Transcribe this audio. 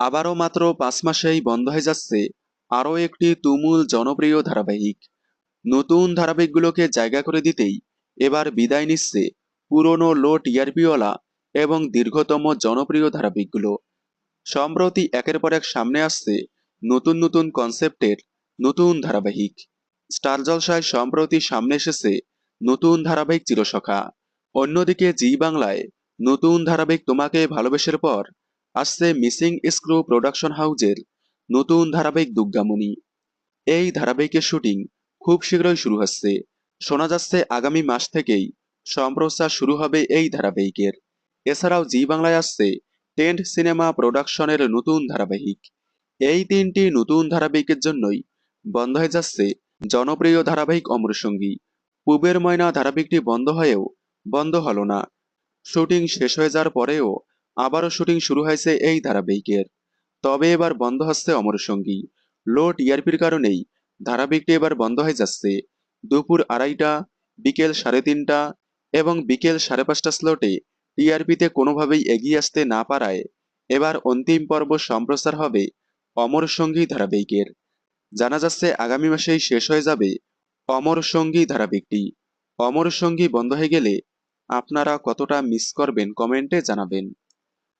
আবারও মাত্র পাঁচ মাসেই বন্ধ হয়ে যাচ্ছে আরও একটি তুমুল জনপ্রিয় ধারাবাহিক। নতুন ধারাবাহিকগুলোকে জায়গা করে দিতেই এবার বিদায় নিচ্ছে পুরনো লো টিআরপিওয়ালা এবং দীর্ঘতম জনপ্রিয় ধারাবাহিকগুলো। সম্প্রতি একের পর এক সামনে আসছে নতুন নতুন কনসেপ্টের নতুন ধারাবাহিক। স্টার জলসায় সম্প্রতি সামনে এসেছে নতুন ধারাবাহিক চিরসখা। অন্যদিকে জি বাংলায় নতুন ধারাবাহিক তোমাকে ভালোবেসের পর আসছে মিসিং স্ক্রু প্রোডাকশন হাউজের নতুন ধারাবাহিক দুর্গামণি এই ধারাবাহিকের শুটিং খুব শীঘ্রই শুরু হচ্ছে। শোনা যাচ্ছে আগামী মাস থেকেই সম্প্রচার শুরু হবে এই ধারাবাহিকের। এছাড়াও জি বাংলায় আসছে টেন্ট সিনেমা প্রোডাকশনের নতুন ধারাবাহিক। এই তিনটি নতুন ধারাবাহিকের জন্যই বন্ধ হয়ে যাচ্ছে জনপ্রিয় ধারাবাহিক অমরসঙ্গী। পূবের ময়না ধারাবাহিকটি বন্ধ হয়েও বন্ধ হল না। শুটিং শেষ হয়ে যাওয়ার পরেও আবারও শুটিং শুরু হয়েছে এই ধারাবাহিকের। তবে এবার বন্ধ হচ্ছে অমর সঙ্গী। লো টিআরপির কারণেই ধারাবাহিকটি এবার বন্ধ হয়ে যাচ্ছে। দুপুর আড়াইটা, বিকেল সাড়ে তিনটা এবং বিকেল সাড়ে পাঁচটা স্লটে টিআরপিতে কোনোভাবেই এগিয়ে আসতে না পারায় এবার অন্তিম পর্ব সম্প্রচার হবে অমর সঙ্গী ধারাবাহিকের। জানা যাচ্ছে আগামী মাসেই শেষ হয়ে যাবে অমর সঙ্গী ধারাবাহিকটি। অমর সঙ্গী বন্ধ হয়ে গেলে আপনারা কতটা মিস করবেন কমেন্টে জানাবেন।